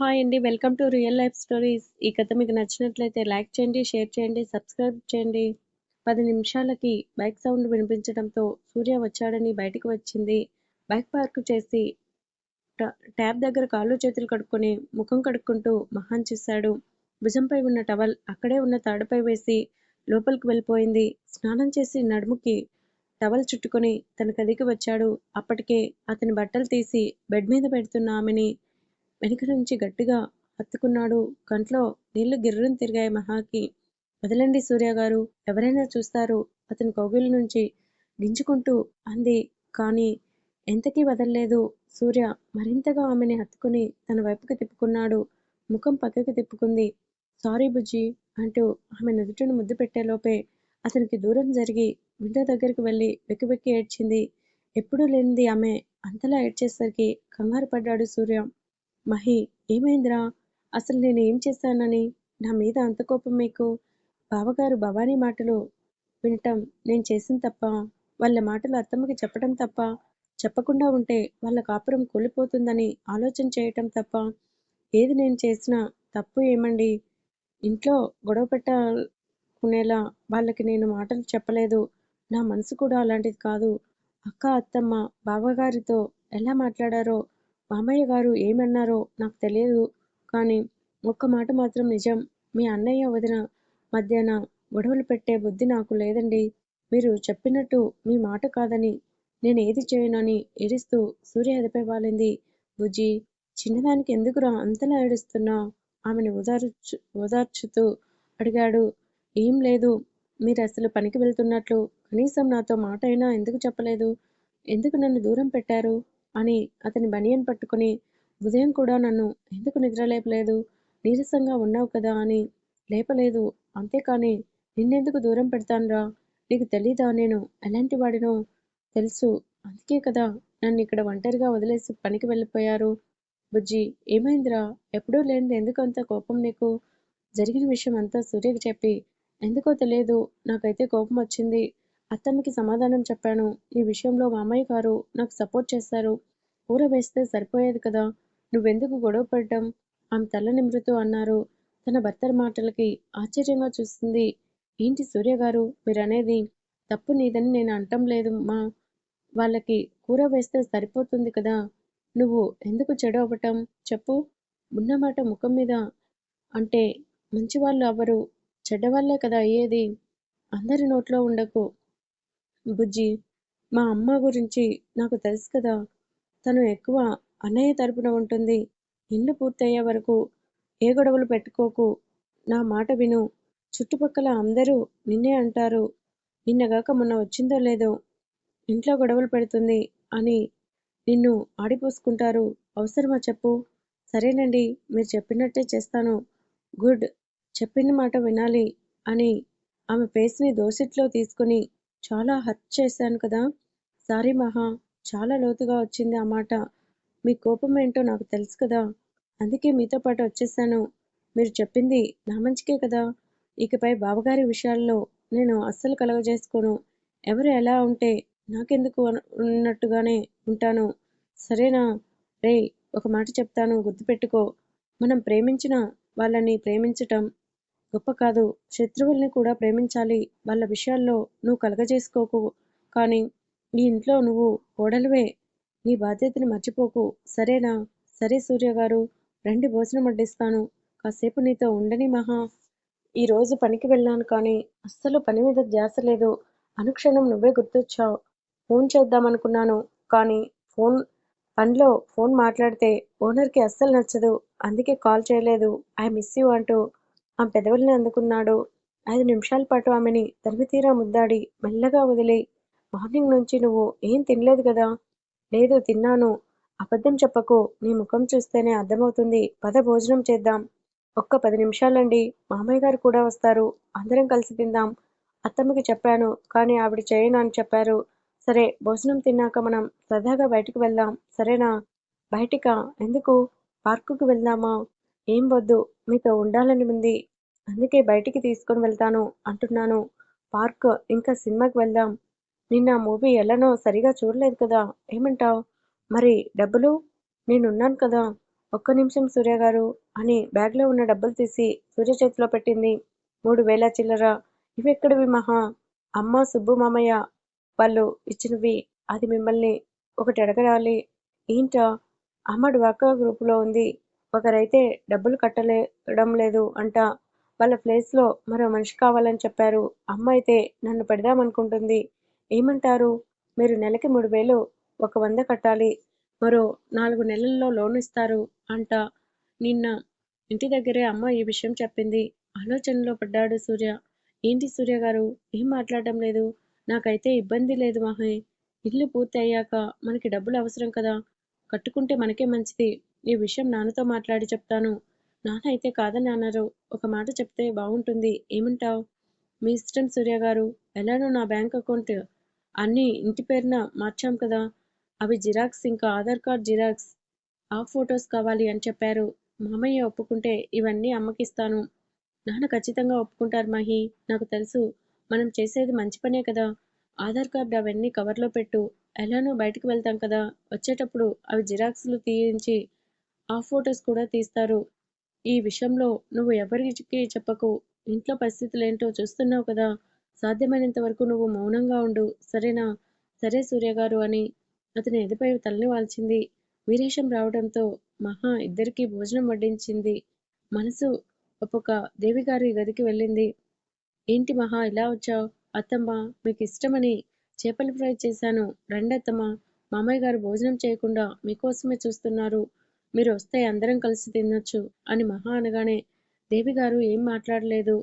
Hi అండి. Welcome to real life stories. ఈ కథ మీకు నచ్చినట్లయితే లైక్ చేయండి, షేర్ చేయండి, సబ్స్క్రైబ్ చేయండి. పది నిమిషాలకి బైక్ సౌండ్ వినిపించడంతో సూర్య వచ్చాడని బయటికి వచ్చింది. బైక్ పార్క్ చేసి ట ట్యాప్ దగ్గర కాళ్ళు చేతులు కడుక్కొని ముఖం కడుక్కుంటూ మహాన్ చూశాడు. భుజంపై ఉన్న టవల్ అక్కడే ఉన్న తాడుపై వేసి లోపలికి వెళ్ళిపోయింది. స్నానం చేసి నడుముకి టవల్ చుట్టుకొని తన గదికి వచ్చాడు. అప్పటికే అతని బట్టలు తీసి బెడ్ మీద పెడుతున్న ఆమెని వెనుక నుంచి గట్టిగా హత్తుకున్నాడు. కంట్లో నీళ్ళు గిర్రం తిరిగాయి మహాకి. వదలండి సూర్యగారు ఎవరైనా చూస్తారు అతని కౌగిలి నుంచి గింజుకుంటూ అంది. కానీ ఎంతకీ వదల్లేదు. సూర్య మరింతగా ఆమెని హత్తుకుని తన వైపుకి తిప్పుకున్నాడు. ముఖం పక్కకి తిప్పుకుంది. సారీ బుజ్జి అంటూ ఆమె నుదుటిని ముద్దు పెట్టేలోపే అతనికి దూరం జరిగి విండో దగ్గరికి వెళ్ళి వెక్కి వెక్కి ఏడ్చింది. ఎప్పుడూ లేనిది ఆమె అంతలా ఏడ్చేసరికి కంగారు పడ్డాడు సూర్య. మహీ! ఏమైందిరా? అసలు నేను ఏం చేశానని నా మీద అంత కోపం మీకు? బావగారు భవానీ మాటలు వినటం నేను చేసిన తప్ప వాళ్ళ మాటలు అత్తమ్మకి చెప్పటం తప్ప చెప్పకుండా ఉంటే వాళ్ళ కాపురం కూలిపోతుందని ఆలోచన చేయటం తప్ప ఏది నేను చేసిన తప్పు ఏమండి ఇంట్లో గొడవ పెట్టకునేలా వాళ్ళకి నేను మాటలు చెప్పలేదు. నా మనసు కూడా అలాంటిది కాదు. అక్క అత్తమ్మ బావగారితో ఎలా మాట్లాడారో, మామయ్య గారు ఏమన్నారో నాకు తెలియదు. కానీ ఒక్క మాట మాత్రం నిజం. మీ అన్నయ్య వదిన మధ్యన గొడవలు పెట్టే బుద్ధి నాకు లేదండి మీరు చెప్పినట్టు మీ మాట కాదని నేను చేయను అని ఏడుస్తూ సూర్య ఎదపై వాలింది. బుజ్జి చిన్నదానికి ఎందుకురా అంతలా ఏడుస్తున్నా ఆమెను ఓదార్చు ఓదార్చుతూ అడిగాడు. ఏం లేదు. మీరు అసలు పనికి వెళ్తున్నట్లు కనీసం నాతో మాట అయినా ఎందుకు చెప్పలేదు? ఎందుకు నన్ను దూరం పెట్టారు? అని అతని బనియన్ పట్టుకుని ఉదయం కూడా నన్ను ఎందుకు నిద్రలేపలేదు? నీరసంగా ఉన్నావు కదా అని లేపలేదు. అంతేకాని నిన్నెందుకు దూరం పెడతానురా? నీకు తెలీదా నేను ఎలాంటి వాడినో? తెలుసు. అందుకే కదా నన్ను ఇక్కడ ఒంటరిగా వదిలేసి పనికి వెళ్ళిపోయారు. బుజ్జి ఏమైందిరా? ఎప్పుడూ లేనిది ఎందుకంత కోపం నీకు? జరిగిన విషయం అంతా సూర్యకి చెప్పి ఎందుకో తెలియదు నాకైతే కోపం వచ్చింది. అత్తమ్మకి సమాధానం చెప్పాను. ఈ విషయంలో మామయ్య గారు నాకు సపోర్ట్ చేశారు. కూర వేస్తే సరిపోయేది కదా! నువ్వెందుకు గొడవ పడ్డం ఆమె తల నిమురుతూ అన్నారు. తన భర్త మాటలకి ఆశ్చర్యంగా చూస్తుంది ఏంటి సూర్య గారు మీరనేది? తప్పు నీదని నేను అంటం లేదు మా వాళ్ళకి కూర వేస్తే సరిపోతుంది కదా! నువ్వు ఎందుకు చెడు అవ్వటం? చెప్పు. ఉన్నమాట ముఖం మీద అంటే మంచివాళ్ళు అవ్వరు. చెడ్డవాళ్ళే కదా అయ్యేది. అందరి నోట్లో ఉండకు బుజ్జి మా అమ్మ గురించి నాకు తెలుసు కదా! తను ఎక్కువ అన్నయ్య తరపున ఉంటుంది. ఇల్లు పూర్తయ్యే వరకు ఏ గొడవలు పెట్టుకోకు. నా మాట విను. చుట్టుపక్కల అందరూ నిన్నే అంటారు. నిన్నగాక మొన్న వచ్చిందో లేదో ఇంట్లో గొడవలు పెడుతుంది అని నిన్ను ఆడిపోసుకుంటారు. అవసరమా చెప్పు? సరేనండి. మీరు చెప్పినట్టే చేస్తాను. గుడ్. చెప్పిన మాట వినాలి అని ఆమె ఫేస్ దోసిట్లో తీసుకుని చాలా హర్ట్ చేశాను కదా! సారీ మహా! చాలా లోతుగా వచ్చింది ఆ మాట. మీ కోపం ఏంటో నాకు తెలుసు కదా! అందుకే మీతో పాటు వచ్చేసాను మీరు చెప్పింది నా మంచికే కదా! ఇకపై బావగారి విషయాల్లో నేను అస్సలు కలగజేసుకోను. ఎవరు ఎలా ఉంటే నాకెందుకు ఉన్నట్టుగానే ఉంటాను. సరేనా? రేయ్! ఒక మాట చెప్తాను గుర్తుపెట్టుకో. మనం ప్రేమించిన వాళ్ళని ప్రేమించటం గొప్ప కాదు. శత్రువుల్ని కూడా ప్రేమించాలి. వాళ్ళ విషయాల్లో నువ్వు కలగజేసుకోకు. కానీ ఈ ఇంట్లో నువ్వు కోడలువే నీ బాధ్యతని మర్చిపోకు. సరేనా? సరే సూర్యగారూ! రండి భోజనం వడ్డిస్తాను. కాసేపు నీతో ఉండని మహా! ఈ రోజు పనికి వెళ్ళాను కానీ అస్సలు పని మీద ధ్యాస లేదు. అనుక్షణం నువ్వే గుర్తొచ్చావు ఫోన్ చేద్దామనుకున్నాను. కానీ ఫోన్ పనిలో ఫోన్ మాట్లాడితే ఓనర్కి అస్సలు నచ్చదు. అందుకే కాల్ చేయలేదు. ఐ మిస్ యూ అంటూ ఆమె పెదవుల్ని అందుకున్నాడు. ఐదు నిమిషాల పాటు ఆమెని తనివితీరా ముద్దాడి మెల్లగా వదిలి మార్నింగ్ నుంచి నువ్వు ఏం తినలేదు కదా? లేదు తిన్నాను. అబద్ధం చెప్పకు. నీ ముఖం చూస్తేనే అర్థమవుతుంది. పద భోజనం చేద్దాం. ఒక్క పది నిమిషాలండి. మామయ్య గారు కూడా వస్తారు. అందరం కలిసి తిందాం. అత్తమ్మకి చెప్పాను. కానీ ఆవిడ చేయను అని చెప్పారు. సరే భోజనం తిన్నాక మనం సరదాగా బయటికి వెళ్దాం. సరేనా? బయటికా? ఎందుకు? పార్కుకు వెళ్దామా? ఏం వద్దు. మీతో ఉండాలని ఉంది. అందుకే బయటికి తీసుకొని వెళ్తాను అంటున్నాను. పార్క్ ఇంకా సినిమాకి వెళ్దాం. నిన్న మూవీ ఎలానో సరిగా చూడలేదు కదా! ఏమంటావ్? మరి డబ్బులు? నేనున్నాను కదా! ఒక్క నిమిషం సూర్య గారు అని బ్యాగ్లో ఉన్న డబ్బులు తీసి సూర్య చేతిలో పెట్టింది మూడు వేల చిల్లర ఇవెక్కడివి మహా అమ్మ సుబ్బు మామయ్య వాళ్ళు ఇచ్చినవి అది మిమ్మల్ని ఒకటి అడగడాలి ఏంటా అమ్మ డ్వాకా గ్రూపులో ఉంది ఒకరైతే డబ్బులు కట్టలేడం లేదు అంట వాళ్ళ ప్లేస్లో మరో మనిషి కావాలని చెప్పారు. అమ్మ అయితే నన్ను పెడదామనుకుంటుంది ఏమంటారు? మీరు నెలకి మూడు వేలు ఒక వంద కట్టాలి. మరో నాలుగు నెలల్లో లోన్ ఇస్తారు అంట. నిన్న ఇంటి దగ్గరే అమ్మ ఈ విషయం చెప్పింది. ఆలోచనలో పడ్డాడు సూర్య. ఏంటి సూర్య గారు? ఏం మాట్లాడడం లేదు? నాకైతే ఇబ్బంది లేదు మహే. ఇల్లు పూర్తి అయ్యాక మనకి డబ్బులు అవసరం కదా. కట్టుకుంటే మనకే మంచిది. ఈ విషయం నాన్నతో మాట్లాడి చెప్తాను. నాన్న అయితే కాదని అన్నారు. ఒక మాట చెప్తే బాగుంటుంది. ఏమంటావు? మీ ఇష్టం సూర్య గారు ఎలానో నా బ్యాంక్ అకౌంట్ అన్నీ ఇంటి పేరున మార్చాం కదా. అవి జిరాక్స్ ఇంకా ఆధార్ కార్డ్ జిరాక్స్. ఆ ఫొటోస్ కావాలి అని చెప్పారు. మామయ్య ఒప్పుకుంటే ఇవన్నీ అమ్మకిస్తాను. నాన్న ఖచ్చితంగా ఒప్పుకుంటారు మహి. నాకు తెలుసు. మనం చేసేది మంచి పనే కదా. ఆధార్ కార్డ్ అవన్నీ కవర్లో పెట్టు. ఎలానో బయటకు వెళ్తాం కదా. వచ్చేటప్పుడు అవి జిరాక్స్లు తీయించి ఆ ఫొటోస్ కూడా తీస్తారు. ఈ విషయంలో నువ్వు ఎవరికి చెప్పకు. ఇంట్లో పరిస్థితులు ఏంటో చూస్తున్నావు కదా. సాధ్యమైనంత వరకు నువ్వు మౌనంగా ఉండు. సరేనా? సరే సూర్య గారు అని అతని ఎదుపై తలని వాల్చింది. వీరేశం రావడంతో మహా ఇద్దరికీ భోజనం వడ్డించింది. మనసు ఒక్కొక్క దేవిగారి గదికి వెళ్ళింది. ఏంటి మహా ఇలా వచ్చావు? అత్తమ్మ మీకు ఇష్టమని చేపల ఫ్రై చేశాను. రండి అత్తమ్మ మామయ్య గారు భోజనం చేయకుండా మీకోసమే చూస్తున్నారు. మీరు వస్తే అందరం కలిసి తినొచ్చు అని మహా అనగానే దేవి గారు ఏం మాట్లాడలేదు.